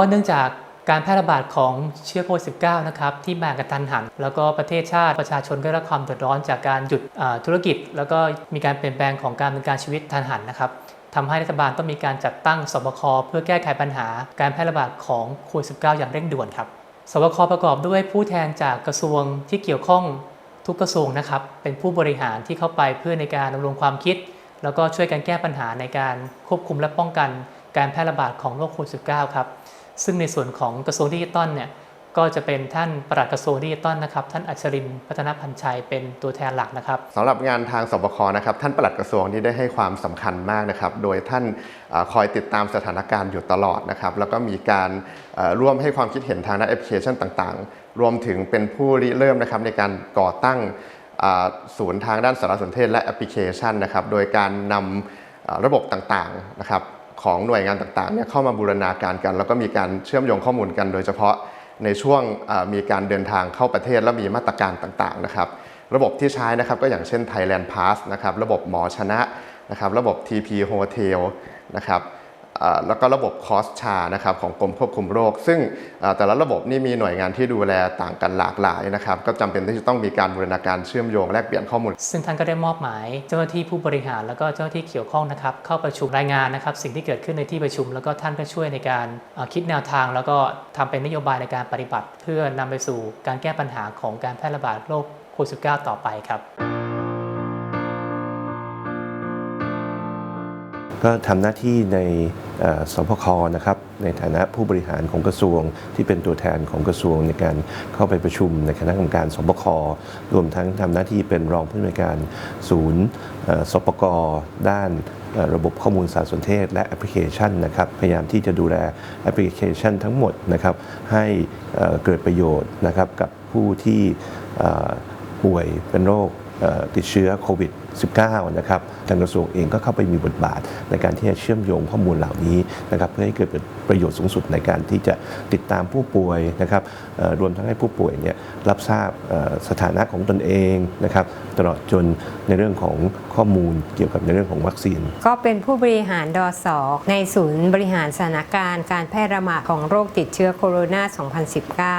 ก็เนื่องจากการแพร่ระบาดของเชื้อโควิด -19 นะครับที่มากระทันหัน แล้วก็ประเทศชาติประชาชนก็ได้รับความเดือดร้อนจากการหยุดธุรกิจ แล้วก็มีการเปลี่ยนแปลงของการดำเนินการชีวิตทันหันนะครับทำให้รัฐบาลต้องมีการจัดตั้งสบคเพื่อแก้ไขปัญหา การแพร่ระบาดของโควิด -19 อย่างเร่งด่วนครับสบคประกอบด้วยผู้แทนจากกระทรวงที่เกี่ยวข้องทุกกระทรวงนะครับเป็นผู้บริหารที่เข้าไปเพื่อในการดำรงความคิด แล้วก็ช่วยกันแก้ปัญหาในการควบคุมและป้องกัน การแพร่ระบาดของโรคโควิด -19 ครับ ซึ่งในส่วนของกระทรวงดิจิตอลเนี่ยก็จะเป็นท่านปลัดกระทรวงดิจิตอลนะครับ ท่านอัชรินทร์พัฒนพันชัยเป็นตัวแทนหลักนะครับสำหรับงานทางสบคนะครับ ท่านปลัดกระทรวงที่ได้ให้ความสำคัญมากนะครับ โดยท่านคอยติดตามสถานการณ์อยู่ตลอดนะครับ แล้วก็มีการร่วมให้ความคิดเห็นทางด้านแอปพลิเคชันต่างๆ รวมถึงเป็นผู้ริเริ่มนะครับในการก่อตั้งศูนย์ทางด้านสารสนเทศและแอปพลิเคชันนะครับ โดยการนำเอ่อระบบต่างๆนะครับ ของหน่วยงานต่างๆเนี่ยเข้ามาบูรณาการกัน แล้วก็มีการเชื่อมโยงข้อมูลกัน โดยเฉพาะในช่วงมีการเดินทางเข้าประเทศและมีมาตรการต่างๆนะครับระบบที่ใช้นะครับก็อย่างเช่น Thailand Pass นะครับระบบหมอชนะนะครับระบบ TP Hotel นะครับ แล้วก็ระบบคอสชานะครับของกรมควบคุมโรค ซึ่งเอ่อแต่ละระบบนี่มีหน่วยงานที่ดูแลต่างกันหลากหลายนะครับก็จำเป็นที่จะต้องมีการบูรณาการเชื่อมโยงแลกเปลี่ยนข้อมูล ซึ่งท่านก็ได้มอบหมาย เจ้าหน้าที่ผู้บริหารแล้วก็เจ้าหน้าที่เกี่ยวข้องนะครับเข้าประชุมรายงานนะครับสิ่งที่เกิดขึ้นในที่ประชุม แล้วก็ท่านก็ช่วยในการเอ่อคิดแนวทาง แล้วก็ทำเป็นนโยบายในการปฏิบัติ เพื่อนำไปสู่การแก้ปัญหาของการแพร่ระบาดโรคโควิด -19 ต่อไปครับก็ทำหน้าที่ในเอ่อ สพคนะครับในฐานะผู้บริหารของกระทรวงที่เป็นตัวแทนของกระทรวงในการเข้าไปประชุมในคณะกรรมการสบครวมทั้งทำหน้าที่เป็นรองผู้อำนวยการศูนย์สปกด้านระบบข้อมูลสารสนเทศและแอปพลิเคชันนะครับพยายามที่จะดูแลแอปพลิเคชันทั้งหมดนะครับให้เกิดประโยชน์นะครับกับผู้ที่ป่วยเป็นโรคติดเชื้อโควิด -19 นะครับทางกระทรวงเองก็เข้าไปมีบทบาทในการที่จะเชื่อมโยงข้อมูลเหล่านี้นะครับเพื่อให้เกิดประโยชน์สูงสุดในการที่จะติดตามผู้ป่วยนะครับเอ่อรวมทั้งให้ผู้ป่วยเนี่ยรับทราบเอ่อสถานะของตนเองนะครับตลอดจนในเรื่องของข้อมูลเกี่ยวกับในเรื่องของวัคซีน ก็เป็นผู้บริหารดอสอในศูนย์บริหารสถานการณ์การแพร่ระบาดของโรคติดเชื้อโคโรนา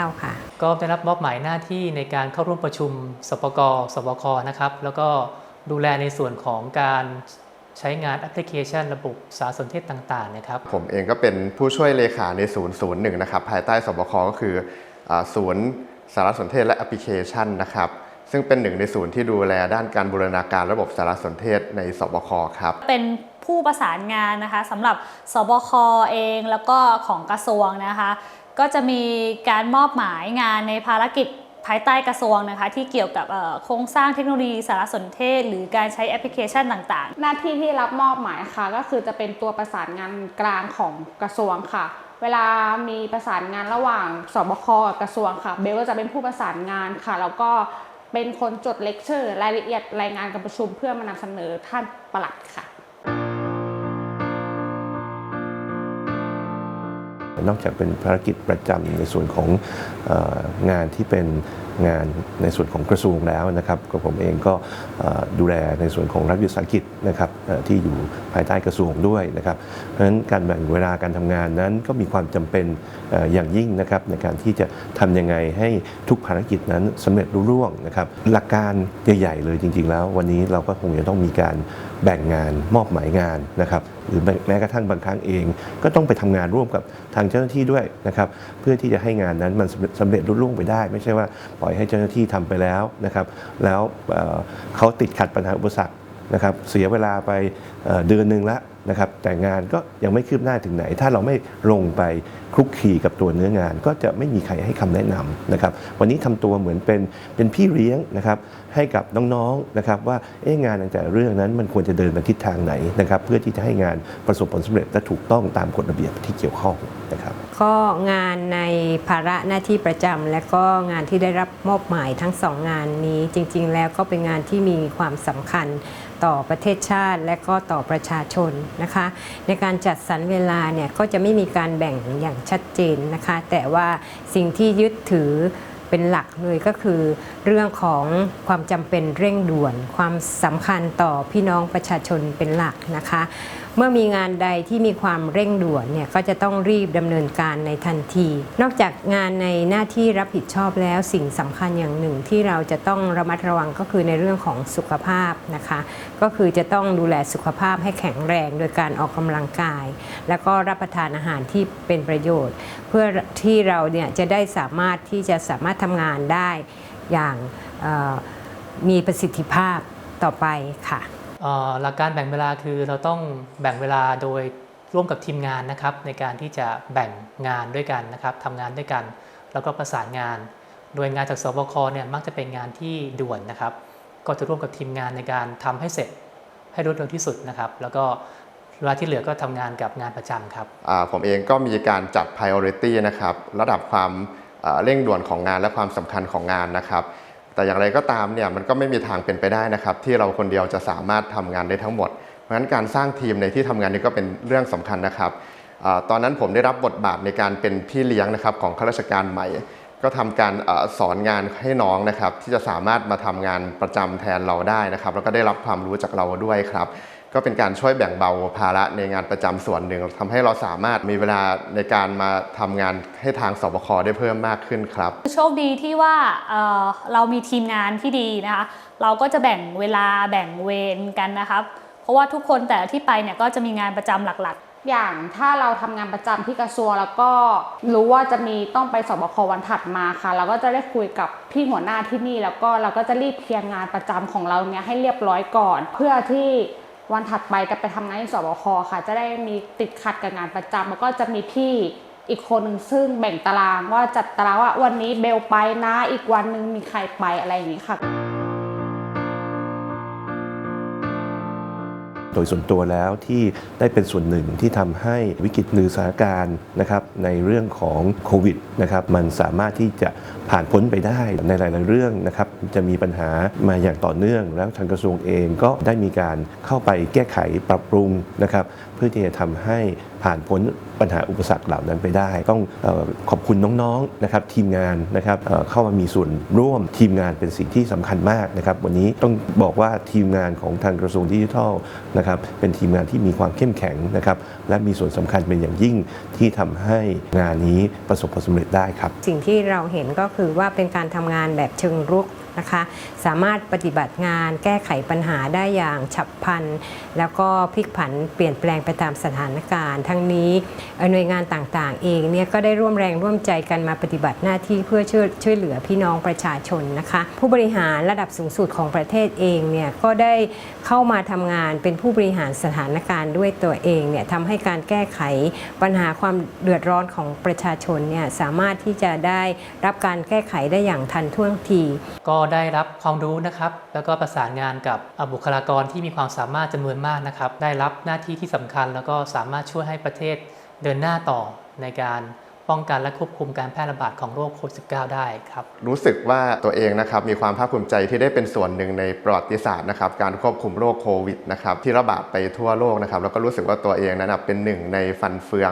2019 ค่ะ ก็ได้รับมอบหมายหน้าที่ในการเข้าร่วมประชุมสปกสบคนะครับ แล้วก็ ดูแลในส่วนของการใช้งานแอปพลิเคชันระบบสารสนเทศต่างๆนะครับ ผมเองก็เป็นผู้ช่วยเลขาในศูนย์ศูนย์หนึ่งนะครับ ภายใต้สบคก็คืออาศูนย์สารสนเทศและแอปพลิเคชันนะครับ ซึ่งเป็นหนึ่งในศูนย์ที่ดูแลด้านการบูรณาการระบบสารสนเทศในสบคครับ เป็นผู้ประสานงานนะคะสำหรับสบคเองแล้วก็ของกระทรวงนะคะ ก็จะมีการมอบหมายงานในภารกิจ ภายใต้กระทรวงนะคะที่เกี่ยวกับโครงสร้างเทคโนโลยีสารสนเทศ หรือการใช้แอปพลิเคชันต่างๆ หน้าที่ที่รับมอบหมายค่ะ ก็คือจะเป็นตัวประสานงานกลางของกระทรวงค่ะ เวลามีประสานงานระหว่างสบคกับกระทรวงค่ะ เบลก็จะเป็นผู้ประสานงานค่ะ แล้วก็เป็นคนจดเลคเชอร์ รายละเอียดรายงานการประชุมเพื่อมานำเสนอท่านปลัดค่ะ นอกจากเป็นภารกิจประจำในส่วนของอองานที่เป็นงานในส่วนของกระทรวงแล้วนะครับก็ผมเองก็ดูแลในส่วนของรัฐวิสาหกิจนะครับที่อยู่ภายใต้กระทรวงด้วยนะครับ เพราะฉะนั้นการแบ่งเวลาการทำงานนั้นก็มีความจำเป็นออย่างยิ่งนะครับในการที่จะทำยังไงให้ทุกภารกิจนั้นสำเร็จรุ่ร่วงนะครับ หลักการใหญ่ ๆ เลยจริง ๆ แล้ววันนี้เราก็คงจะต้องมีการ แบ่งงานมอบหมายงานนะครับหรือแม้กระทั่งบางครั้งเอง ก็ต้องไปทำงานร่วมกับทางเจ้าหน้าที่ด้วยนะครับเพื่อที่จะให้งานนั้นมันสำเร็จสำเร็จรุ่ร่วงไปได้ ไม่ใช่ว่าปล่อยให้เจ้าหน้าที่ทำไปแล้วนะครับแล้วเเขาติดขัดปัญหาอุปสรรคนะครับเสียเวลาไปเเดือนหนึ่งละ นะครับแต่งานก็ยังไม่คืบหน้าถึงไหน ถ้าเราไม่ลงไปคลุกคลีกับตัวเนื้องาน ก็จะไม่มีใครให้คำแนะนำนะครับวันนี้ทำตัวเหมือนเป็นเป็นพี่เลี้ยงนะครับให้กับน้องๆนะครับว่าเอ๊ะงานแต่เรื่องนั้นมันควรจะเดินไปทิศทางไหนนะครับเพื่อที่จะให้งานประสบผลสำเร็จและถูกต้องตามกฎระเบียบที่เกี่ยวข้องนะครับก็งานในภาระหน้าที่ประจำและก็งานที่ได้รับมอบหมายทั้งสองงานนี้จริง ๆ แล้วก็เป็นงานที่มีความสำคัญ ต่อประเทศชาติ และก็ต่อประชาชนนะคะ ในการจัดสรรเวลาเนี่ยก็จะไม่มีการแบ่งอย่างชัดเจนนะคะ แต่ว่าสิ่งที่ยึดถือเป็นหลักเลยก็คือเรื่องของความจำเป็นเร่งด่วน ความสำคัญต่อพี่น้องประชาชนเป็นหลักนะคะ เมื่อมีงานใดที่มีความเร่งด่วนเนี่ยก็จะต้องรีบดำเนินการในทันที นอกจากงานในหน้าที่รับผิดชอบแล้วสิ่งสำคัญอย่างหนึ่งที่เราจะต้องระมัดระวังก็คือในเรื่องของสุขภาพนะคะ ก็คือจะต้องดูแลสุขภาพให้แข็งแรงโดยการออกกำลังกาย แล้วก็รับประทานอาหารที่เป็นประโยชน์ เพื่อที่เราเนี่ยจะได้สามารถที่จะสามารถทำงานได้อย่างมีประสิทธิภาพต่อไปค่ะ หลักการแบ่งเวลาคือเราต้องแบ่งเวลาโดยร่วมกับทีมงานนะครับ ในการที่จะแบ่งงานด้วยกันนะครับทำงานด้วยกัน แล้วก็ประสานงาน โดยงานจากสบคเนี่ยมักจะเป็นงานที่ด่วนนะครับ ก็จะร่วมกับทีมงานในการทำให้เสร็จให้รวดเร็วที่สุดนะครับ แล้วก็เวลาที่เหลือก็ทำงานกับงานประจำครับผมเองก็มีการจัด priority นะครับ ระดับความเอ่อเร่งด่วนของงานและความสำคัญของงานนะครับ แต่อย่างไรก็ตามเนี่ยมันก็ไม่มีทางเป็นไปได้นะครับ ที่เราคนเดียวจะสามารถทำงานได้ทั้งหมด เพราะฉะนั้นการสร้างทีมในที่ทำงานนี้ก็เป็นเรื่องสำคัญนะครับอตอนนั้นผมได้รับบทบาทในการเป็นพี่เลี้ยงนะครับของข้าราชการใหม่ ก็ทำการอสอนงานให้น้องนะครับที่จะสามารถมาทำงานประจำแทนเราได้นะครับ แล้วก็ได้รับความรู้จากเราด้วยครับ ก็เป็นการช่วยแบ่งเบาภาระในงานประจำส่วนหนึ่งทำให้เราสามารถมีเวลาในการมาทำงานให้ทางสบคได้เพิ่มมากขึ้นครับ โชคดีที่ว่าเอ่อเรามีทีมงานที่ดีนะคะ เราก็จะแบ่งเวลาแบ่งเวรกันนะครับ เพราะว่าทุกคนแต่ละที่ไปเนี่ยก็จะมีงานประจำหลักอย่างถ้าเราทำงานประจำที่กระทรวงแล้วก็รู้ว่าจะมีต้องไปสบควันถัดมาค่ะ เราก็จะได้คุยกับพี่หัวหน้าที่นี่ แล้วก็เราก็จะรีบเคลียร์งานประจำของเราเนี้ยให้เรียบร้อยก่อน เพื่อที่ วันถัดไปจะไปทำงานที่สบคค่ะ จะได้มีติดขัดกับงานประจำแล้วก็จะมีพี่อีกคนหนึ่งซึ่งแบ่งตารางว่าจัดตารางว่าวันนี้เบลไปนะอีกวันหนึ่งมีใครไปอะไรอย่างนี้ค่ะ โดยส่วนตัวแล้วที่ได้เป็นส่วนหนึ่งที่ทำให้วิกฤตหรือสถานการณ์นะครับในเรื่องของโควิดนะครับมันสามารถที่จะผ่านพ้นไปได้ในหลาย ๆ เรื่องนะครับจะมีปัญหามาอย่างต่อเนื่อง แล้วทางกระทรวงเองก็ได้มีการเข้าไปแก้ไขปรับปรุงนะครับเพื่อที่จะทำให้ ผ่านพ้นปัญหาอุปสรรคเหล่านั้นไปได้ ต้องออขอบคุณน้องๆนะครับทีมงานนะครับเเข้ามามีส่วนร่วมทีมงานเป็นสิ่งที่สำคัญมากนะครับวันนี้ต้องบอกว่าทีมงานของทางกระทรวงดิจิทัลนะครับเป็นทีมงานที่มีความเข้มแข็งนะครับและมีส่วนสำคัญเป็นอย่างยิ่งที่ทำให้งานนี้ประสบความสำเร็จได้ครับ สิ่งที่เราเห็นก็คือว่าเป็นการทำงานแบบเชิงรุกนะคะสามารถปฏิบัติงานแก้ไขปัญหาได้อย่างฉับพลันแล้วก็พลิกผันเปลี่ยนแปลงไปตามสถานการณ์ ทั้งนี้หน่วยงานต่างๆ เองเนี่ยก็ได้ร่วมแรงร่วมใจกันมาปฏิบัติหน้าที่เพื่อช่วยช่วยเหลือพี่น้องประชาชนนะคะ ผู้บริหารระดับสูงสุดของประเทศเองเนี่ยก็ได้เข้ามาทำงานเป็นผู้บริหารสถานการณ์ด้วยตัวเองเนี่ยทำให้การแก้ไขปัญหาความเดือดร้อนของประชาชนเนี่ยสามารถที่จะได้รับการแก้ไขได้อย่างทันท่วงที ก็ได้รับความรู้นะครับ แล้วก็ประสานงานกับบุคลากรที่มีความสามารถจำนวนมากนะครับ ได้รับหน้าที่ที่สำคัญ แล้วก็สามารถช่วยให้ประเทศเดินหน้าต่อในการป้องกันและควบคุมการแพร่ระบาดของโรคโควิด -19 ได้ครับ รู้สึกว่าตัวเองนะครับมีความภาคภูมิใจที่ได้เป็นส่วนหนึ่งในประวัติศาสตร์นะครับการควบคุมโรคโควิดนะครับที่ระบาดไปทั่วโลกนะครับแล้วก็รู้สึกว่าตัวเองนั้นนะเป็นหนึ่งในฟันเฟือง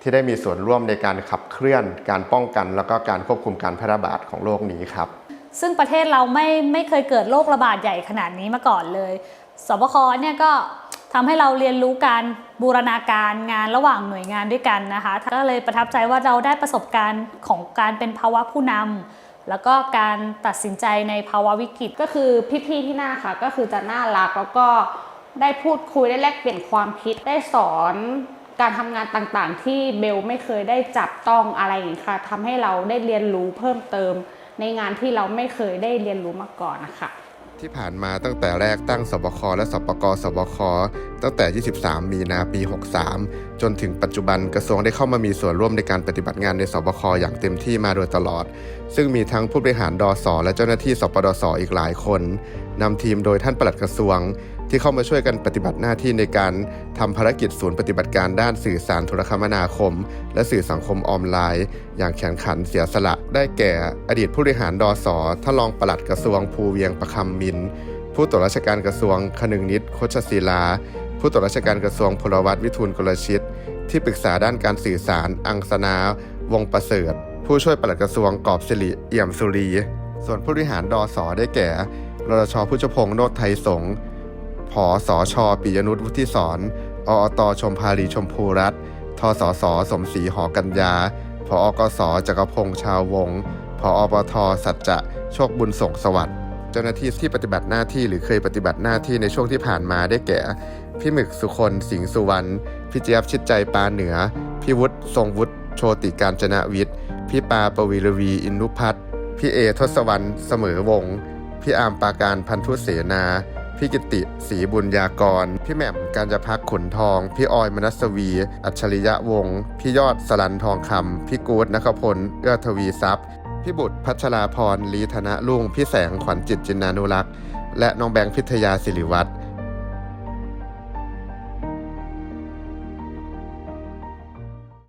ที่ได้มีส่วนร่วมในการขับเคลื่อน การป้องกัน แล้วก็การควบคุมการแพร่ระบาดของโรคนี้ครับๆซึ่งประเทศเราไม่ไม่เคยเกิดโรคระบาดใหญ่ขนาดนี้มาก่อนเลย สบคเนี่ยก็ทำให้เราเรียนรู้การบูรณาการงานระหว่างหน่วยงานด้วยกันนะคะก็เลยประทับใจว่าเราได้ประสบการณ์ของการเป็นภาวะผู้นำแล้วก็การตัดสินใจในภาวะวิกฤตก็คือพี่ๆที่หน้าค่ะ ก็คือจะน่ารักแล้วก็ได้พูดคุยได้แลกเปลี่ยนความคิดได้สอนการทำงานต่างๆ ที่เบลไม่เคยได้จับต้องอะไรอย่างนี้ค่ะทำให้เราได้เรียนรู้เพิ่มเติมในงานที่เราไม่เคยได้เรียนรู้มาก่อนนะคะ ที่ผ่านมาตั้งแต่แรกตั้งสบคและสปกสบคตั้งแต่ 23 มีนาปี 63 จนถึงปัจจุบันกระทรวงได้เข้ามามีส่วนร่วมในการปฏิบัติงานในสบคอย่างเต็มที่มาโดยตลอด ซึ่งมีทั้งผู้บริหารดอสและเจ้าหน้าที่สปดสอีกหลายคนนำทีมโดยท่านปลัดกระทรวง ที่เข้ามาช่วยกันปฏิบัติหน้าที่ในการทำภารกิจศูนย์ปฏิบัติการด้านสื่อสารโทรคมนาคม และสื่อสังคมออนไลน์ อย่างแข็งขันเสียสละ ได้แก่อดีตผู้บริหารดอสท่านรองปลัดกระทรวงภูเวียงประคำมิน ผู้ตรวจราชการกระทรวงคนึงนิดโคชศิลา ผู้ตรวจราชการกระทรวงพลวัตวิทูลกลชิต ที่ปรึกษาด้านการสื่อสาร อังสนา วงประเสริฐ ผู้ช่วยปลัดกระทรวงกอบสิริเอี่ยมสุรี ส่วนผู้บริหารดอสได้แก่รรชพุชพงษ์โนตไทยสงฆ์ ผอสอชปิยนุชวุฒิสอนออตชมพาลีชมพูรัตทสสสมศรีหอกัญญาพออกสจักรพงษ์ชาววงศ์พออปทสัจจะโชคบุญส่งสวัสดิ์เจ้าหน้าที่ที่ปฏิบัติหน้าที่หรือเคยปฏิบัติหน้าที่ในช่วงที่ผ่านมาได้แก่ พี่หมึกสุคนสิงห์สุวรรณพี่เจี๊ยบชิดใจปาเหนือ พี่วุฒิทรงวุฒิโชติการจนะวิทย์พี่ปาปวีรวีอินนุพัฒน์พี่เอทศวรรณเสมอวงศ์พี่อามปาการพันธุเสนา พี่กิติศรีบุญญากร พี่แหม่มการจะพักขุนทอง พี่ออยมนัสวี อัจฉริยะวงศ์พี่ยอดสลันทองคำพี่กูดนคพลเอื้อทวีทรัพย์ พี่บุตรพัชราพรลีธนะลุ่งพี่แสงขวัญจิตจินนานุรักษ์และน้องแบงค์พิทยาสิริวัตร